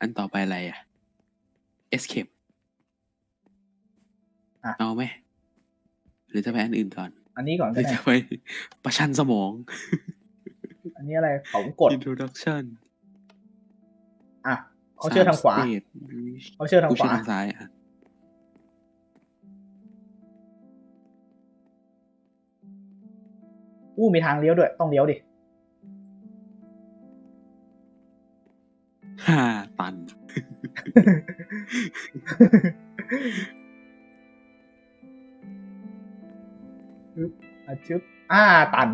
อันต่อไปอะไรอะ escape อะเอาไหม หรือจะไปอันอื่นก่อน อันนี้ก่อนหก็รือได้จะไปประชันสมอง อันนี้อะไรเขากด introduction อะเขาเชื่อทางขวา State เขาเชื่อทางกูขเชื่อวาทางซ้ายอะอู้มีทางเลี้ยวด้วย ต้องเลี้ยวดิ อ่าตัน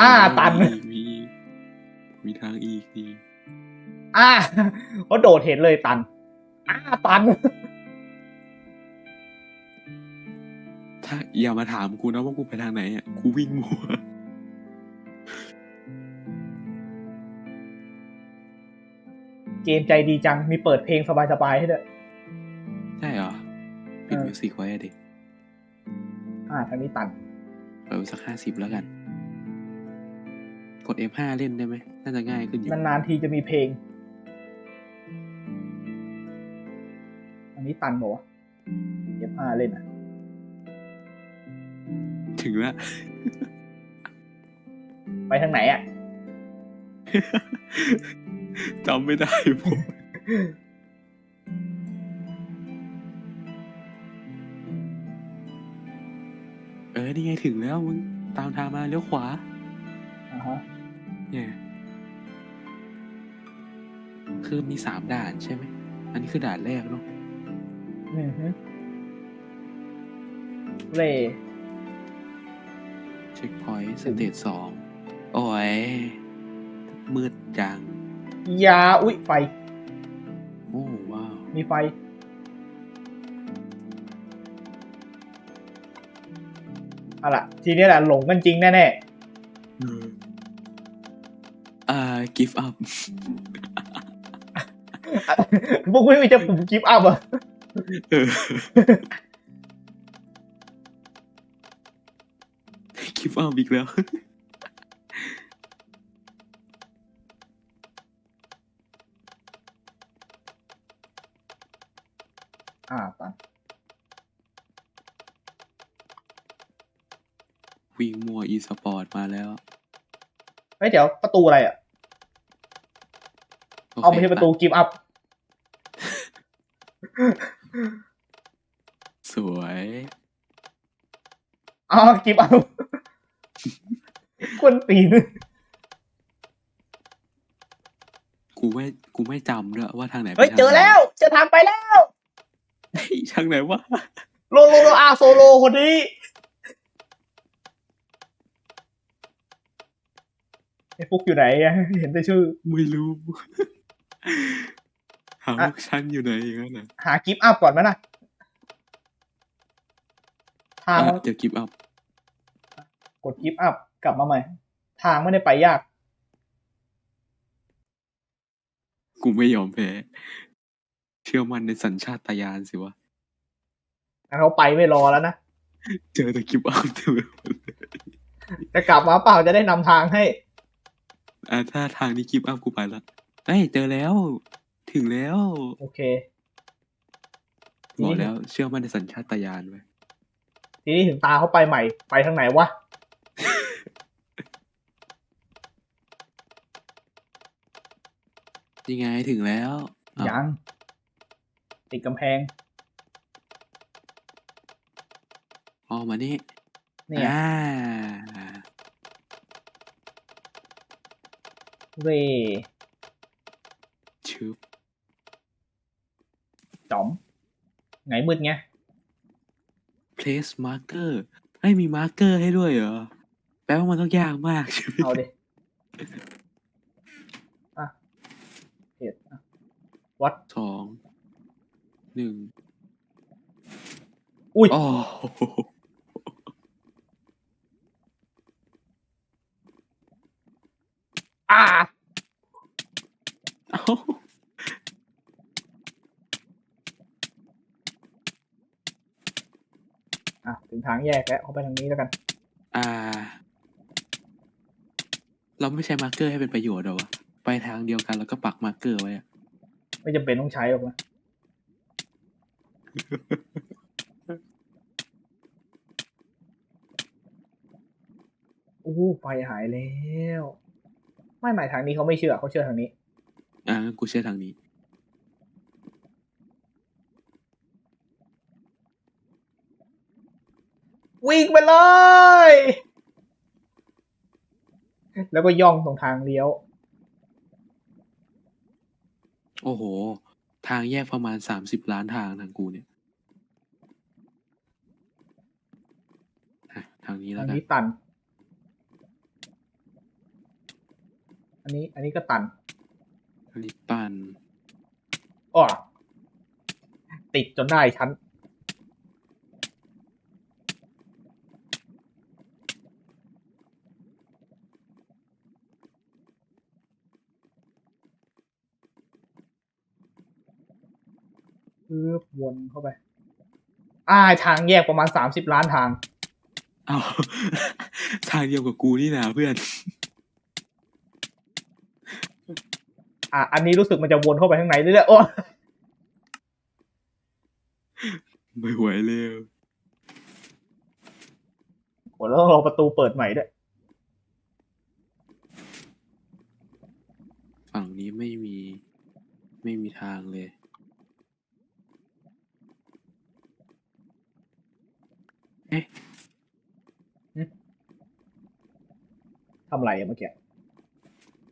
อ่าตัน มีมีทางอีกนี่อ่าเขาโดดเห็นเลยตันอ่าตัน ถ้าอย่ามาถามกูนะว่ากูไปทางไหนอะกูวิ่งมัวเกมใจดีจังมีเปิดเพลงสบายๆให้ด้วย ใช่เหรอปิดเออมิวสิกไว้อะดิ อ่าทางนี้ตันเปิดไว้สักห้าสิบแล้วกัน กด F5 เล่นได้ไหมน่าจะง่ายขึ้นอยู่นานๆทีจะมีเพลง อันนี้ตันบอกว่เอฟห้าเล่นอะ ถึงแล้วไปทางไหนอะจำไม่ได้ผม นี่ไงถึงแล้วมึงตามทางมาเลี้ยวขวาอ่าฮะเนี่ยคือมีสามด่านใช่ไหม อันนี้คือด่านแรกเนาะอืมฮึเร่เช็คพอยต์สเตจสองโอ้ยมืดจังยา อุ๊ย ไฟ โอ้ว้าว มีไฟ เอาล่ะทีนี้แหละหลงกันจริงแน่อ่า give up ๆพวกไม่มีจะปุ่มกิฟต์อัพอะเออ give up อีกแล้ว อ่าตัน วิ่งมัวอีสปอร์ตมาแล้วเฮ้ยเดี๋ยวประตูอะไรอะ โคเอาไม่ใช่ประตูกิฟต์อัพ สวยอ๋อกิฟต์อัพคนปีนกูไม่กูไม่จำด้วยว่าทางไหนเฮ้ยไปทางเจอแล้ว เจอทางไปแล้ว เฮ้ยทางไหนวะ โลโลโลอาโซโลคนนี้ ไอ้ฟุกอยู่ไหนอะเห็นแต่ชื่อ ไม่รู้ หาอะพวกฉันอยู่ไหนอย่างนั้นนะหากิฟต์อัพก่อนไหมนะทางอะเดี๋ยวกิฟต์อัพกดกิฟต์อัพกลับมาใหม่ ทางไม่ได้ไปยาก กูไม่ยอมแพ้ เชื่อมันในสัญชาตญาณสิวะงั้นเขาไปไม่รอแล้วนะ เจอแต่กิฟต์อัพเต็มไปหมดเลยจะกลับมาเปล่าจะได้นำทางให้ อะถ้าทางนี้กิฟต์อัพกูไปละเฮ้ยเจอแล้ว ถึงแล้ว โอเค บอกแล้ว เชื่อมันในสัญชาตญาณไว้ทีนี้ถึงตาเขาไปใหม่ ไปทางไหนวะ ยังไงถึงแล้ว อ้าว ยัง ติดกำแพงออกมานี่เนี่ยอ่า เรชึบจอม ไงมืดไง place marker เฮ้ยมีมาร์เกอร์ให้ด้วยเหรอ แปลว่ามันต้องยากมากใช่ไหมเอาดิอะเหตุอะวัดสองหนึ่งอุ้ยโอ้โหอ่า เอ้า อะถึงทางแยกแล้วเขาไปทางนี้แล้วกัน อ่า เราไม่ใช้มาร์เกอร์ให้เป็นประโยชน์เหรอวะไปทางเดียวกันแล้วก็ปักมาร์กเกอร์ไว้อะไม่จำเป็นต้องใช้หรอกนะโอ้ไฟหายแล้ว ไม่หมายทางนี้เขาไม่เชื่อเขาเชื่อทางนี้ อ่างั้นกูเชื่อทางนี้ วิ่งไปเลย แล้วก็ย่องตรงทางเลี้ยว โอ้โห ทางแยกประมาณสามสิบล้านทางทางกูเนี่ยอะทางนี้แล้อัวนกันนี้ตัน อันนี้ อันนี้ก็ตันทางนี้ตันอ้อติดจนได้ชั้น ปึ๊บวนเข้าไป อ่าทางแยกประมาณสามสิบล้านทาง เอาทางเดียวกับกูนี่นะเพื่อน อะอันนี้รู้สึกมันจะวนเข้าไปข้างในเรื่อยๆโอ้ไม่ไหวแล้วโหแล้วต้องรอประตูเปิดใหม่ด้วย ฝั่งนี้ไม่มี ไม่มีทางเลย เอ๊ะ ทำไรอะเมื่อกี้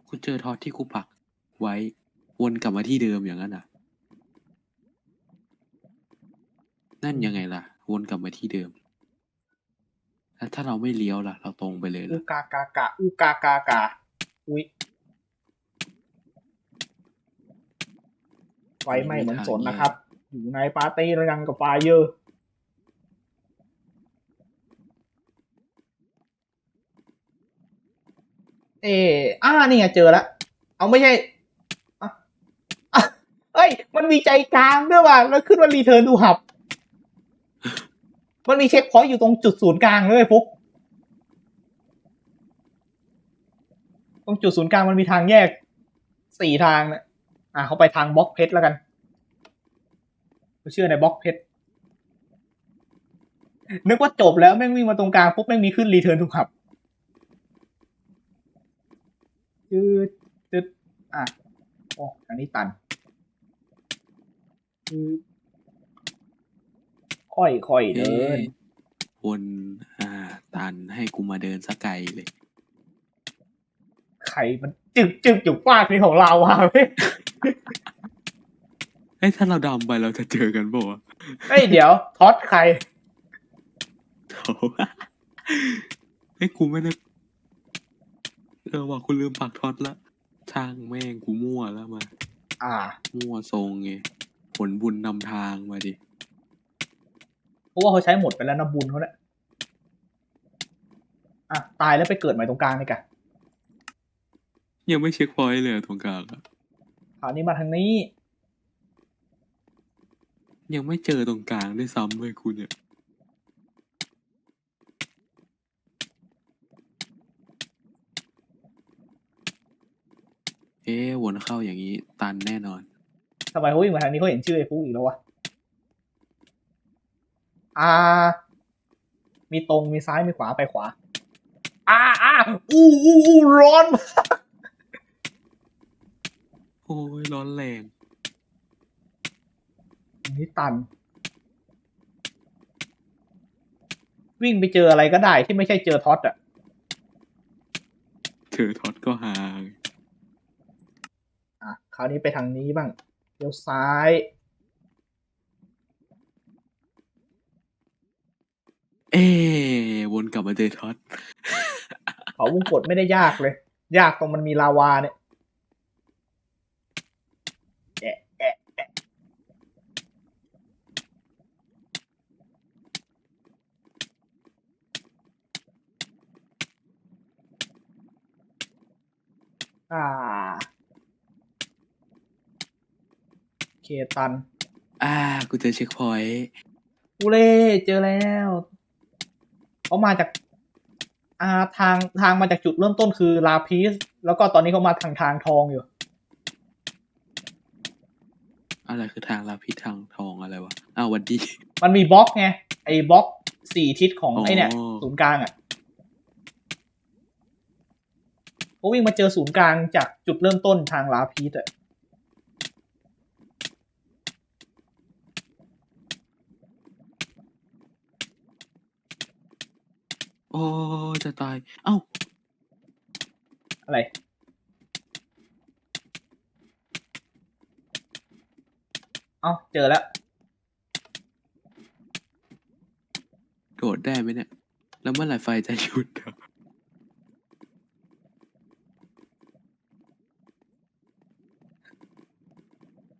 กูเจอทอดที่กูปักไว้วนกลับมาที่เดิมอย่างนั้นอะ นั่นยังไงล่ะ วนกลับมาที่เดิมแล้วถ้าเราไม่เลี้ยวล่ะ เราตรงไปเลยอูล่ะกากากาอูกากากาอุ้ยไฟไหม้เหมือนสนนะครับ อยู่ในปาร์ตี้ระยังกับไฟเยอร์ เอออ่านี่ไงเจอแล้วเอาไม่ใช่เอ้ย มันมีใจกลางด้วยว่ะแล้วขึ้นว่ารีเทิร์นดูหับ มันมีเช็คพอยต์อยู่ตรงจุดศูนย์กลางเลยฟุกตรงจุดศูนย์กลางมันมีทางแยกสี่ทางนะอะเขาไปทางบล็อกเพชรแล้วกันเขาเชื่อในบล็อกเพชรนึกว่าจบแล้วแม่งวิ่งมาตรงกลางปุ๊บแม่งมีขึ้นรีเทิร์นถูกขับ จืดจืดอะโอ้อันนี้ตันจืดค่อยค่อยๆเดินเอ๊ะวนอ่า ตันให้กูมาเดินสักไกลเลย ไข่มันจึกจึกอยู่ฟากนี้ของเราอะเว้ยเอ้ยถ้าเราดำไปเราจะเจอกันบ่วะเฮ้ยเดี๋ยวท็อตใครโถ่เฮ้ยกูไม่ได้ เออว่ากูลืมปักท็อตละช่างแม่งกูมั่วแล้วมา อ่า มั่วทรงไงผลบุญนำทางมาดิเพราะว่าเขาใช้หมดไปแล้วนะบุญเขาเนี่ยอะตายแล้วไปเกิดใหม่ตรงกลางนี่กะยังไม่เช็คพอยต์เลยอะตรงกลางอะคราวนี้มาทางนี้ ยังไม่เจอตรงกลางด้วยซ้ำเลยคุณเนี่ย อ๊ะวนเข้าอย่างนี้ตันแน่นอน ทำไมเขาวิ่งมาทางนี้เขาเห็นชื่อไอ้ฟุกอีกแล้ววะอ่า มีตรงมีซ้ายมีขวาไปขวาอ่าอ่าอู้อู้อู้ร้อนโอ้ยร้อนแรงอันนี้ตัน วิ่งไปเจออะไรก็ได้ที่ไม่ใช่เจอท็อตอะเจอท็อตก็หาอะ คราวนี้ไปทางนี้บ้างเลี้ยวซ้ายเอ๊ะวนกลับมาเจอท็อตเขาวงกดไม่ได้ยากเลย ยากตรงมันมีลาวาเนี่ยแอะแอะแอะอ่า เคตัน อ่า กูเจอเช็คพอยต์กูเล่เจอแล้วเขามาจาก อ่าทางทางมาจากจุดเริ่มต้นคือลาพีสแล้วก็ตอนนี้เขามาทางทางทองอยู่ อะไรคือทางลาพีสทางทองอะไรวะ อ้าววันดี มันมีบล็อกไงไอ้บล็อกสี่ทิศของอไอ้เนี่ย ศูนย์กลางอะเขาวิ่งมาเจอศูนย์กลางจากจุดเริ่มต้นทางลาพีสอะ โอ้จะตาย เอ้า อะไร เอ้า เจอแล้ว โดดได้ไหมเนี่ย แล้วเมื่อไหร่ไฟจะหยุดอะ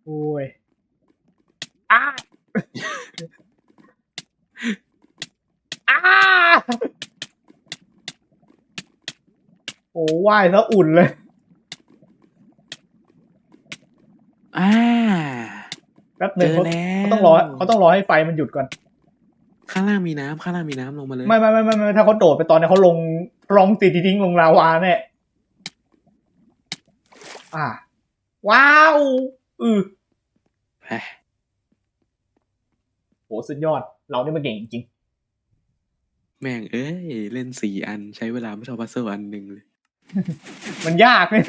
โอ้ยอ้าอ้า โอ้ว่ายแล้วอุ่นเลยอ่าแป๊บหเจนึ่งอเขาแล้วเขาต้องรอเขาต้องรอให้ไฟมันหยุดก่อน ข้างล่างมีน้ำข้างล่างมีน้ำลงมาเลยไม่ไม่ไม่ไม่ไม่ถ้าเขาโดดไปตอนนี้เขาลงรองตีทิ้งลงลาวาแน่อ่า ว้าวอือแหม่โหสุดยอด เรานี่มันเก่งจริง แม่งเอ้ย เล่นสี่อันใช้เวลาไม่เท่าพัซเซิลอันหนึ่งเลยๆ มันยากเลย